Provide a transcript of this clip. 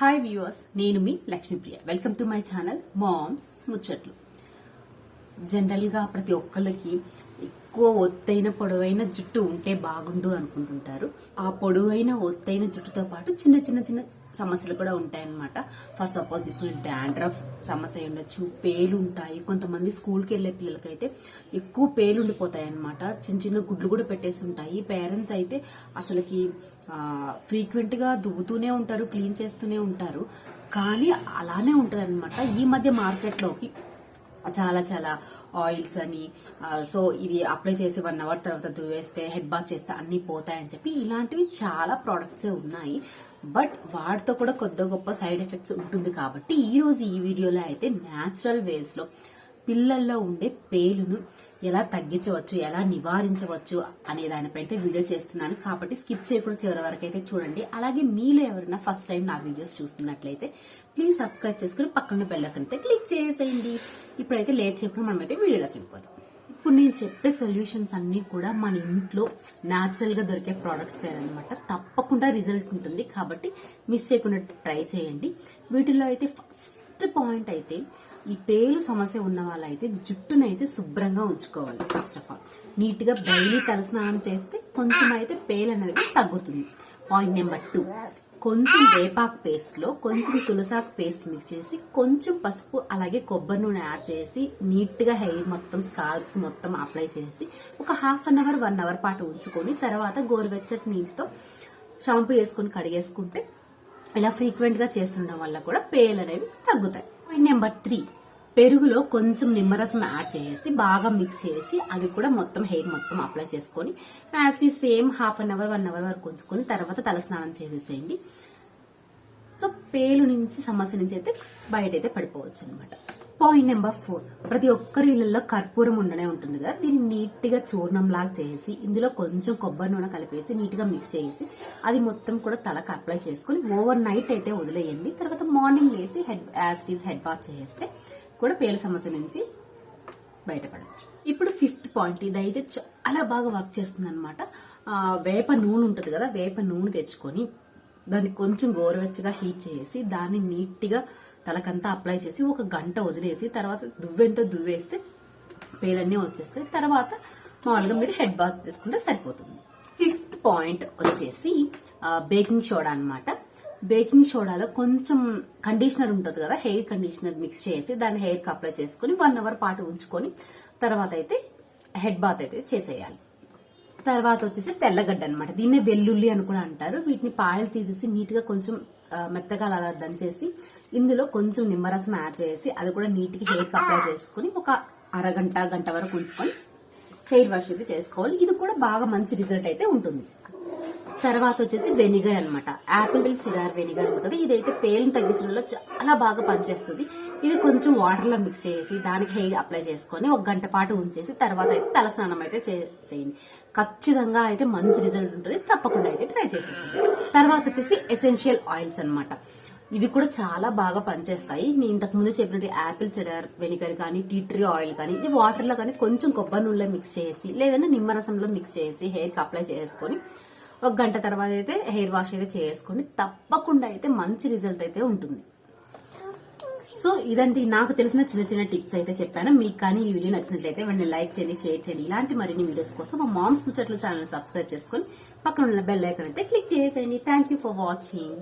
Hi viewers నేను మీ Lakshmipriya. Welcome to my channel moms ముచ్చట్లు జనరల్గా ప్రతి ఒక్కళ్ళకి ఎక్కువ ఒత్తైన పొడవైన జుట్టు ఉంటే బాగుండు అనుకుంటుంటారు. ఆ పొడవైన ఒత్తైన జుట్టుతో పాటు చిన్న చిన్న చిన్న సమస్యలు కూడా ఉంటాయన్నమాట. ఫస్ట్ సపోజ్ తీసుకునే డాండ్రఫ్ సమస్య అయి ఉండొచ్చు పేలు ఉంటాయి. కొంతమంది స్కూల్కి వెళ్ళే పిల్లలకైతే ఎక్కువ పేలు ఉండిపోతాయి అనమాట చిన్న చిన్న గుడ్లు కూడా పెట్టేసి ఉంటాయి. పేరెంట్స్ అయితే అసలుకి ఫ్రీక్వెంట్గా దువ్వుతూనే ఉంటారు క్లీన్ చేస్తూనే ఉంటారు. కానీ అలానే ఉంటది ఈ మధ్య మార్కెట్లోకి చాలా చాలా ఆయిల్స్ అని సో ఇది అప్లై చేసి వన్ అవర్ తర్వాత దువ్వేస్తే హెడ్ బాత్ చేస్తే అన్ని పోతాయని చెప్పి ఇలాంటివి చాలా ప్రోడక్ట్స్ ఉన్నాయి. బట్ వాటితో కూడా కొద్ది గొప్ప సైడ్ ఎఫెక్ట్స్ ఉంటుంది కాబట్టి ఈరోజు ఈ వీడియోలో అయితే న్యాచురల్ వేస్లో పిల్లల్లో ఉండే పేలును ఎలా తగ్గించవచ్చు ఎలా నివారించవచ్చు అనే దానిపై అయితే వీడియో చేస్తున్నాను. కాబట్టి స్కిప్ చేయకుండా చివరి వరకు అయితే చూడండి. అలాగే మీలో ఎవరైనా ఫస్ట్ టైం నా వీడియోస్ చూస్తున్నట్లయితే ప్లీజ్ సబ్స్క్రైబ్ చేసుకుని పక్కన బెల్లకనైతే క్లిక్ చేసేయండి. ఇప్పుడైతే లేట్ చేయకుండా మనమైతే వీడియోలోకి వెళ్ళిపోదాం. ఇప్పుడు నేను చెప్పే సొల్యూషన్స్ అన్నీ కూడా మన ఇంట్లో న్యాచురల్గా దొరికే ప్రోడక్ట్స్ అనమాట తప్పకుండా రిజల్ట్ ఉంటుంది. కాబట్టి మిస్ చేయకుండా ట్రై చేయండి. వీటిలో అయితే ఫస్ట్ పాయింట్ అయితే ఈ పేలు సమస్య ఉన్న వాళ్ళైతే జుట్టునైతే శుభ్రంగా ఉంచుకోవాలి. ఫస్ట్ ఆఫ్ ఆల్ నీట్గా డైలీ తలస్నానం చేస్తే కొంచెం అయితే పేలు అనేది తగ్గుతుంది. పాయింట్ నెంబర్ టూ కొంచెం వేపాకు పేస్ట్లో కొంచెం తులసాకు పేస్ట్ మిక్స్ చేసి కొంచెం పసుపు అలాగే కొబ్బరి నూనె యాడ్ చేసి నీట్గా హెయిర్ మొత్తం స్కాల్ప్ మొత్తం అప్లై చేసి ఒక half an hour one hour పాటు ఉంచుకొని తర్వాత గోరువెచ్చటి నీటితో షాంపూ వేసుకొని కడిగేసుకుంటే ఇలా ఫ్రీక్వెంట్గా చేస్తుండడం వల్ల కూడా పేలు అనేవి తగ్గుతాయి. పాయింట్ నెంబర్ త్రీ పెరుగులో కొంచెం నిమ్మరసం యాడ్ చేసి బాగా మిక్స్ చేసి అది కూడా మొత్తం హెయిర్ మొత్తం అప్లై చేసుకొని as same half an hour one hour వరకు ఉంచుకొని తర్వాత తలస్నానం చేసేసేయండి. సో పేలు నుంచి సమస్య నుంచి అయితే బయట అయితే పడిపోవచ్చు అనమాట పాయింట్ నెంబర్ ఫోర్ ప్రతి ఒక్కరి ఇళ్ళలో కర్పూరం ఉండనే ఉంటుంది కదా. దీన్ని నీట్గా చూర్ణం లాగా చేసి ఇందులో కొంచెం కొబ్బరి నూనె కలిపేసి నీట్గా మిక్స్ చేసి అది మొత్తం కూడా తలకు అప్లై చేసుకుని ఓవర్ నైట్ అయితే వదిలేయండి. తర్వాత మార్నింగ్ లేసి హెడ్ యాస్టీస్ హెడ్ బాత్ చేస్తే కూడా పేల సమస్య నుంచి బయటపడచ్చు. ఇప్పుడు ఫిఫ్త్ పాయింట్ ఇదైతే చాలా బాగా వర్క్ చేస్తుంది అనమాట వేప నూనె ఉంటుంది కదా వేప నూనె తెచ్చుకొని దాన్ని కొంచెం గోరువెచ్చగా హీట్ చేసి దాన్ని నీట్గా తలకంతా అప్లై చేసి ఒక గంట వదిలేసి తర్వాత దువ్వెంతో దువ్వేస్తే పేలన్నీ వచ్చేస్తాయి. తర్వాత మామూలుగా మీరు హెడ్ బాత్ తీసుకుంటే సరిపోతుంది. ఫిఫ్త్ పాయింట్ వచ్చేసి బేకింగ్ సోడా అన్నమాట. బేకింగ్ సోడాలో కొంచెం కండిషనర్ ఉంటుంది కదా హెయిర్ కండిషనర్ మిక్స్ చేసి దాన్ని హెయిర్కి అప్లై చేసుకుని వన్ అవర్ పాటు ఉంచుకొని తర్వాత అయితే హెడ్ బాత్ అయితే చేసేయాలి. తర్వాత వచ్చేసి తెల్లగడ్డ అనమాట దీన్నే వెల్లుల్లి అని కూడా అంటారు. వీటిని పాయలు తీసేసి నీట్గా కొంచెం మెత్తగా అలా దంచేసి ఇందులో కొంచెం నిమ్మరసం యాడ్ చేసి అది కూడా నీట్గా హెయిర్ అప్లై చేసుకుని ఒక అరగంట గంట వరకు ఉంచుకొని హెయిర్ వాష్ అయితే చేసుకోవాలి. ఇది కూడా బాగా మంచి రిజల్ట్ అయితే ఉంటుంది. తర్వాత వచ్చేసి వెనిగర్ అన్నమాట. యాపిల్ సిడార్ వెనిగర్ ఉంటుంది. కదా ఇదైతే పేలుని తగ్గించడంలో చాలా బాగా పనిచేస్తుంది. ఇది కొంచెం వాటర్లో మిక్స్ చేసి దానికి హెయిర్ అప్లై చేసుకొని ఒక గంట పాటు ఉంచేసి తర్వాత అయితే తలస్నానం అయితే చేసేయండి ఖచ్చితంగా అయితే మంచి రిజల్ట్ ఉంటుంది. తప్పకుండా అయితే ట్రై చేసేసింది తర్వాత వచ్చేసి ఎసెన్షియల్ ఆయిల్స్ అనమాట ఇవి కూడా చాలా బాగా పనిచేస్తాయి. నేను ఇంతకు ముందు చెప్పినట్టు యాపిల్ సిడర్ వెనిగర్ కానీ టీ ట్రీ ఆయిల్ కానీ ఇది వాటర్లో కానీ కొంచెం కొబ్బరి నూనెలో మిక్స్ చేసి లేదంటే నిమ్మరసంలో మిక్స్ చేసి హెయిర్కి అప్లై చేసుకొని ఒక గంట తర్వాత అయితే హెయిర్ వాష్ అయితే చేసుకోండి తప్పకుండా అయితే మంచి రిజల్ట్ అయితే ఉంటుంది. సో ఇదండి నాకు తెలిసిన చిన్న చిన్న టిప్స్ అయితే చెప్పాను. మీకు కానీ ఈ వీడియో నచ్చినట్లయితే వెంటనే లైక్ చేయండి షేర్ చేయండి. ఇలాంటి మరిన్ని వీడియోస్ కోసం మా మామ్స్ ముచ్చట్లు ఛానల్ సబ్స్క్రైబ్ చేసుకొని పక్కన ఉన్న బెల్ ఐకన్ అయితే క్లిక్ చేసేయండి. Thank you for watching